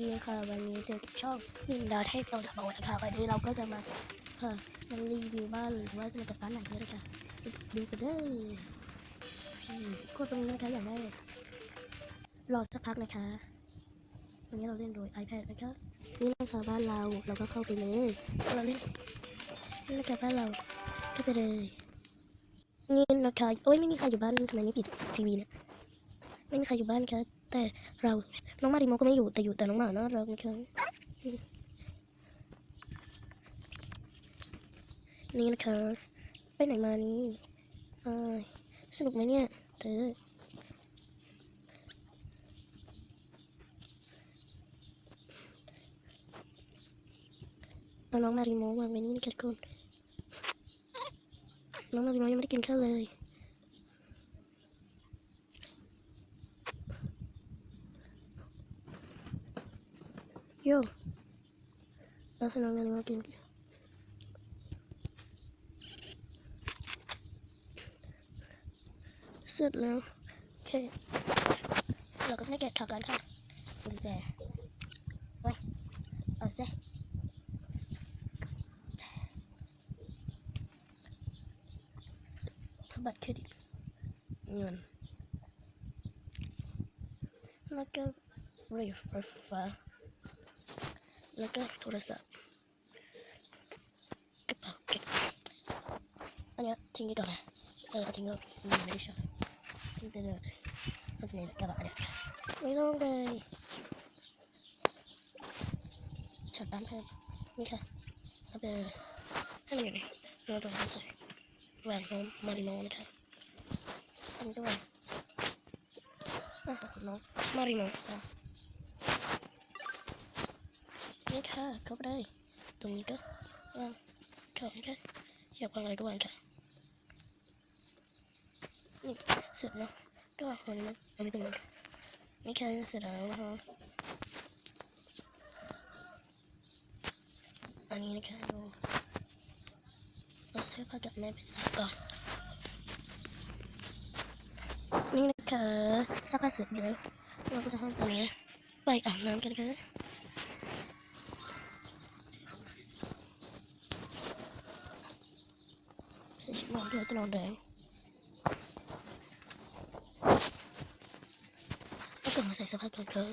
นี่ค่ะวันนี้เจอกับช่องหนึ่งดาวเทพโตทบนะคะวันนี้เราก็จะมาค่ะมารีวิวบ้านหรือว่าจะมาจากร้านไหนเนี่ยนะคะดูกันเลยพี่กดตรงนี้นะคะอย่างแรกรอสักพักนะคะวันนี้เราเล่นโดย iPad นะคะนี่นะคะบ้านเราเราก็เข้าไปเลยเราเล่นนี่นะคะบ้านเราเข้าไปเลยนี่นะคะโอ้ยไม่มีใครอยู่บ้านทำไมไม่ปิดทีวีเนี่ยไม่มีใครอยู่บ้านนะคะ แต่เราน้องมาริโมก็ไม่อยู่แต่อยู่แต่น้องหมาเนาะเราไม่เคยนี่นะคะไปไหนมานี่สนุกไหมเนี่ยเธอเอาน้องมาริโมวาไว้นี่นะคะทุกคนน้องมาริโมยังไม่ได้กินข้าวเลย โย่เอาให้น้องมาริโมกินเสร็จแล้วโอเคเราก็ไม่แกะถักกันค่ะกุญแจไว้เอาเซบัตรเครดิตเงินแล้วก็รีฟไฟฟ้า แล้วก็โทรศัพท์กระเป๋าเก็บอันเนี้ยทิ้งไว้ก่อนนะเออเอาทิ้งไว้มันไม่ได้ชอบทิ้งไปเลยก็จะมีกระเป๋าเนี่ยไม่ต้องเลยช็อตบ้า นี่ค่ะเอาไปเลยตรงมาริโมอะนี่ค่ะเข้าไปได้ตรงนี้ก็เข้าไปค่ะอยากวางอะไรก็วางค่ะนี่เสร็จแล้วก็วางตรงนี้นะเอาไปตรงนี้นี่ค่ะเสร็จแล้วนะคะอันนี้นะคะดูเอาเสื้อผ้ากับแม่ไปซักก่อนนี่นะคะซักผ้าเสร็จแล้วเราก็จะห้องตัวนี้ไปอาบน้ำกันค่ะ ใส่ชุดนอนเพื่อจะนอนแรงแล้วก็มาใส่สื้อผ้ากันค่ะ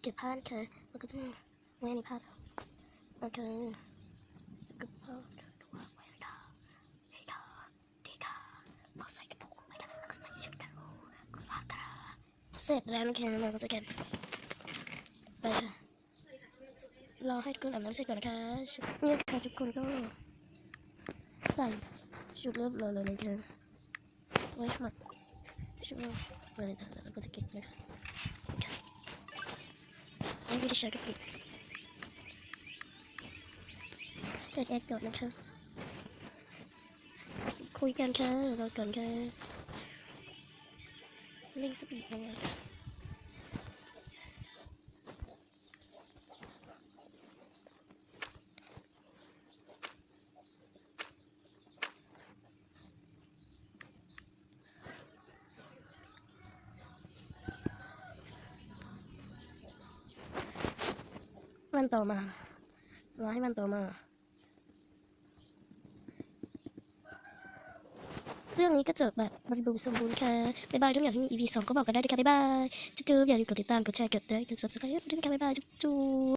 เก็บผ้าค่ะแล้วก็จะมาไว้ในผ้าเราโอเคแล้วก็ผ้าดูว่าไว้ค่ะเฮ้ยค่ะดีค่ะ เราใส่กระโปรงไปกันแล้วก็ใส่ชุดกันโอ้ก็ลากระเสร็จแล้วนะคะเราก็จะกันไปค่ะรอให้ทุกคนอาบน้ำเสร็จก่อนนะคะนี่ค่ะทุกคนก็ใส่ชุดเรียบร้อยเลยนะคะไว้หมัดชุดเลยนะแล้วก็จะเก็บนะคะค่ะไม่ได้ใช้กระปุกเปิดแอร์ก่อนนะคะคุยกันค่ะรอก่อนค่ะ เร่งสปีดลงเลยวันต่อมาร้อให้มันต่อมา รื่องนี้ก็จบแบบบริบูรณ์สมบูรณ์ค่ะ บ๊ายบายทุกอย่างที่มี EP 2 ก็บอกกันได้ด้วยค่ะ บ๊ายบาย จุ๊บๆอย่าลืมกดติดตาม กดแชร์ กดไลค์กด subscribe ด้วยนะคะบ๊ายบาย จุ๊บๆ